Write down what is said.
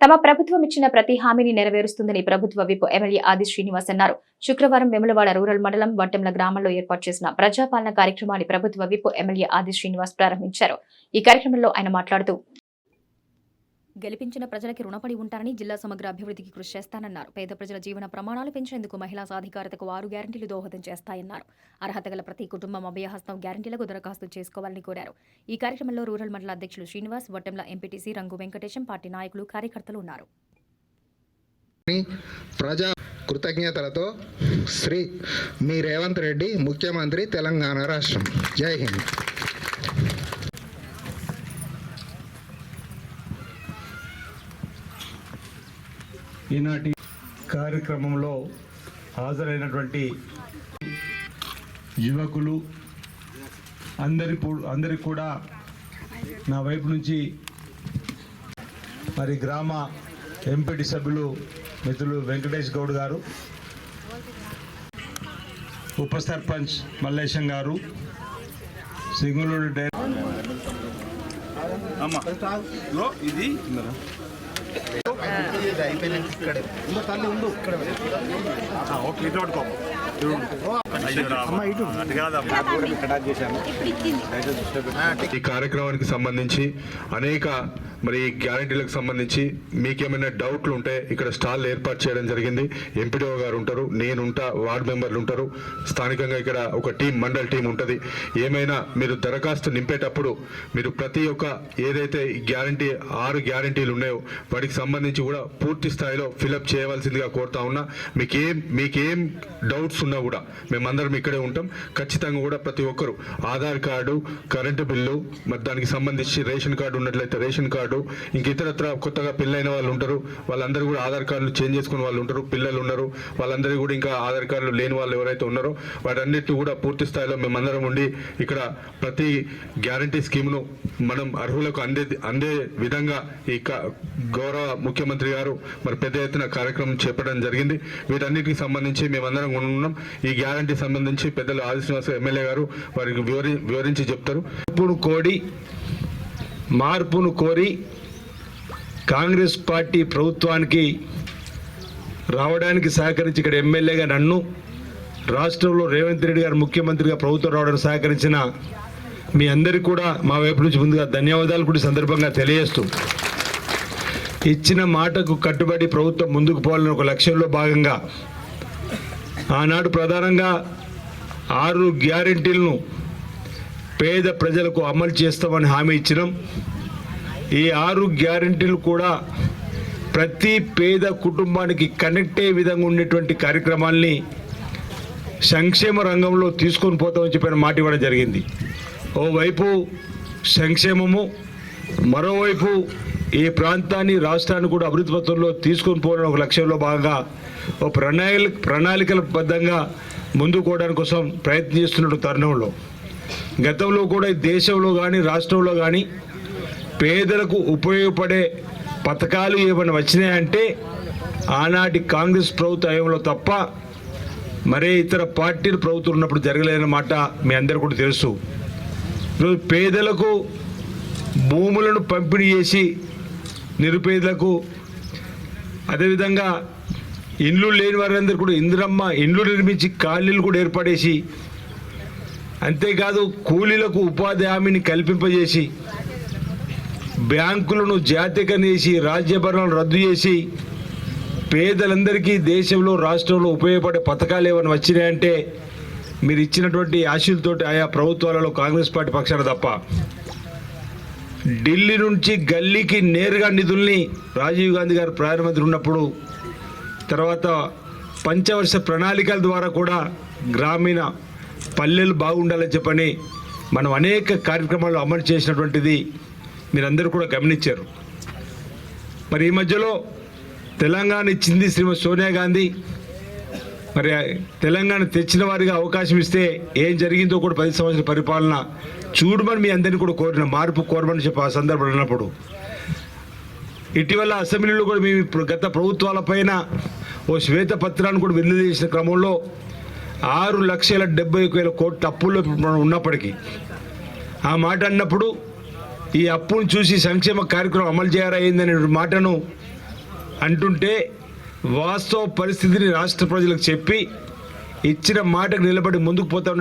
తమ ప్రభుత్వం ఇచ్చిన ప్రతి హామీని నెరవేరుస్తుందని ప్రభుత్వ విప్ ఎమ్మెల్యే ఆది శ్రీనివాస్ అన్నారు. శుక్రవారం వెములవాడ రూరల్ మండలం వట్టెంల గ్రామంలో ఏర్పాటు చేసిన ప్రజాపాలన కార్యక్రమాన్ని ప్రభుత్వ విప్ ఎమ్మెల్యే ఆది శ్రీనివాస్ ప్రారంభించారు. ఈ కార్యక్రమంలో ఆయన మాట్లాడుతూ గెలిపించిన ప్రజలకి రుణపడి ఉంటారని జిల్లా సమగ్ర అభివృద్ధికి కృషి చేస్తానన్నారు. పేద ప్రజల జీవన ప్రమాణాలు పెంచేందుకు మహిళా సాధికారతకు ఆరు గ్యారంటీలు దోహదం చేస్తాయన్నారు. అర్హత గల ప్రతి కుటుంబం అభయహస్తం గ్యారంటీలకు దరఖాస్తు చేసుకోవాలని కోరారు. ఈ కార్యక్రమంలో రూరల్ మండల అధ్యక్షులు శ్రీనివాస్ వట్టెంల ఎంపీటీసీ రంగు వెంకటేశం పార్టీ నాయకులు కార్యకర్తలు ఉన్నారు. ప్రజా కృతజ్ఞతలతో శ్రీ మీ రేవంత్ రెడ్డి ముఖ్యమంత్రి తెలంగాణ రాష్ట్రం. జై హింద్. ఈనాటి కార్యక్రమంలో హాజరైనటువంటి యువకులు అందరి అందరికి కూడా నా వైపు నుంచి మరి గ్రామ ఎంపీటీ సభ్యులు మిత్రులు వెంకటేష్ గౌడ్ గారు ఉప సర్పంచ్ మల్లేశం గారు సింగులూరు డైరెక్టర్ ఇది. ఈ కార్యక్రమానికి సంబంధించి అనేక మరి గ్యారంటీలకు సంబంధించి మీకేమైనా డౌట్లు ఉంటే ఇక్కడ స్టాల్ ఏర్పాటు చేయడం జరిగింది. ఎంపీడీఓ గారు ఉంటారు నేను ఉంటా వార్డు మెంబర్లు ఉంటారు. స్థానికంగా ఇక్కడ ఒక టీం మండల్ టీం ఉంటుంది. ఏమైనా మీరు దరఖాస్తు నింపేటప్పుడు మీరు ప్రతి ఒక్క ఏదైతే గ్యారంటీ ఆరు గ్యారంటీలు ఉన్నాయో వాటికి సంబంధించి కూడా పూర్తి స్థాయిలో ఫిలప్ చేయవలసిందిగా కోరుతా ఉన్నా. మీకేం మీకేం డౌట్స్ ఉన్నా కూడా మేమందరం ఇక్కడే ఉంటాం. ఖచ్చితంగా కూడా ప్రతి ఒక్కరు ఆధార్ కార్డు కరెంటు బిల్లు మరి దానికి సంబంధించి రేషన్ కార్డు ఉన్నట్లయితే రేషన్ కార్డు ఇంక ఇతరత్ర కొత్తగా పెళ్ళైన వాళ్ళు ఉంటారు. వాళ్ళందరూ కూడా ఆధార్ కార్డులు చేంజ్ చేసుకున్న వాళ్ళు ఉంటారు పిల్లలు ఉన్నారు. వాళ్ళందరూ కూడా ఇంకా ఆధార్ కార్డులు లేని వాళ్ళు ఎవరైతే ఉన్నారో వాటన్నిటిని కూడా పూర్తి స్థాయిలో మేమందరం ఉండి ఇక్కడ ప్రతి గ్యారంటీ స్కీమ్ను మనం అర్హులకు అందే అందే విధంగా ఈ క- గౌరవ ముఖ్యమంత్రి గారు మరి పెద్ద ఎత్తున కార్యక్రమం చేపట్టడం జరిగింది. వీటన్నిటికి సంబంధించి మేమందరం ఉన్నాం. ఈ గ్యారంటీ సంబంధించి పెద్దలు ఆది శ్రీనివాస ఎమ్మెల్యే గారు వారికి వివరి వివరించి చెప్తారు. మార్పును కోడి మార్పును కోరి కాంగ్రెస్ పార్టీ ప్రభుత్వానికి రావడానికి సహకరించి ఇక్కడ ఎమ్మెల్యేగా నన్ను రాష్ట్రంలో రేవంత్ రెడ్డి గారు ముఖ్యమంత్రిగా ప్రభుత్వం రావడానికి సహకరించిన మీ అందరికీ కూడా మా వైపు నుంచి ముందుగా ధన్యవాదాలు కూడా సందర్భంగా తెలియజేస్తూ ఇచ్చిన మాటకు కట్టుబడి ప్రభుత్వం ముందుకు పోవాలని ఒక లక్ష్యంలో భాగంగా ఆనాడు ప్రధానంగా ఆరు గ్యారెంటీలను పేద ప్రజలకు అమలు చేస్తామని హామీ ఇచ్చినాం. ఈ ఆరు గ్యారెంటీలు కూడా ప్రతి పేద కుటుంబానికి కనెక్ట్ అయ్యే విధంగా ఉండేటువంటి కార్యక్రమాల్ని సంక్షేమ రంగంలో తీసుకొని పోతామని చెప్పిన మాట ఇవ్వడం జరిగింది. ఓవైపు సంక్షేమము మరోవైపు ఈ ప్రాంతాన్ని రాష్ట్రాన్ని కూడా అభివృద్ధి పథంలో తీసుకొని పోవడం ఒక లక్ష్యంలో భాగంగా ఓ ప్రణాళిక ప్రణాళికల బద్ధంగా ముందుకు పోవడానికి కోసం ప్రయత్నం తరుణంలో. గతంలో కూడా ఈ దేశంలో కానీ రాష్ట్రంలో కానీ పేదలకు ఉపయోగపడే పథకాలు ఏమైనా వచ్చినాయంటే ఆనాటి కాంగ్రెస్ ప్రభుత్వ తప్ప మరే ఇతర పార్టీలు ప్రభుత్వం ఉన్నప్పుడు జరగలేదన్నమాట మీ అందరు కూడా తెలుసు. ఈరోజు పేదలకు భూములను పంపిణీ చేసి నిరుపేదలకు అదేవిధంగా ఇండ్లు లేని వారందరూ కూడా ఇందిరమ్మ ఇండ్లు నిర్మించి ఖాళీలు కూడా ఏర్పడేసి అంతేకాదు కూలీలకు ఉపాధి హామీని కల్పింపజేసి బ్యాంకులను జాతీకరణ రాజ్యభరణాలను రద్దు చేసి పేదలందరికీ దేశంలో రాష్ట్రంలో ఉపయోగపడే పథకాలు ఏమైనా వచ్చినాయంటే మీరు ఇచ్చినటువంటి ఆశీలతోటి ఆయా ప్రభుత్వాలలో కాంగ్రెస్ పార్టీ పక్షాన తప్ప ఢిల్లీ నుంచి గల్లీకి నేరుగా నిధుల్ని రాజీవ్ గాంధీ గారు ప్రధానమంత్రి ఉన్నప్పుడు తర్వాత పంచవర్ష ప్రణాళికల ద్వారా కూడా గ్రామీణ పల్లెలు బాగుండాలని చెప్పని మనం అనేక కార్యక్రమాలు అమలు చేసినటువంటిది మీరందరూ కూడా గమనించారు. మరి ఈ మధ్యలో తెలంగాణ ఇచ్చింది శ్రీమతి సోనియా గాంధీ మరి తెలంగాణ తెచ్చిన వారిగా అవకాశం ఇస్తే ఏం జరిగిందో కూడా పది సంవత్సరాల పరిపాలన చూడమని మీ అందరినీ కూడా కోరిన మార్పు కోరమని చెప్పి ఆ సందర్భం ఉన్నప్పుడు ఇటీవల అసెంబ్లీలో కూడా మేము ఇప్పుడు గత ప్రభుత్వాల పైన ఓ శ్వేతపత్రాన్ని కూడా విడుదల చేసిన క్రమంలో ఆరు లక్షల డెబ్బై ఒక వేల కోట్ల అప్పుల్లో మనం ఉన్నప్పటికీ ఆ మాట అన్నప్పుడు ఈ అప్పును చూసి సంక్షేమ కార్యక్రమం అమలు చేయాలయ్యిందనే మాటను అంటుంటే వాస్తవ పరిస్థితిని రాష్ట్ర ప్రజలకు చెప్పి ఇచ్చిన మాటకు నిలబడి ముందుకు పోతా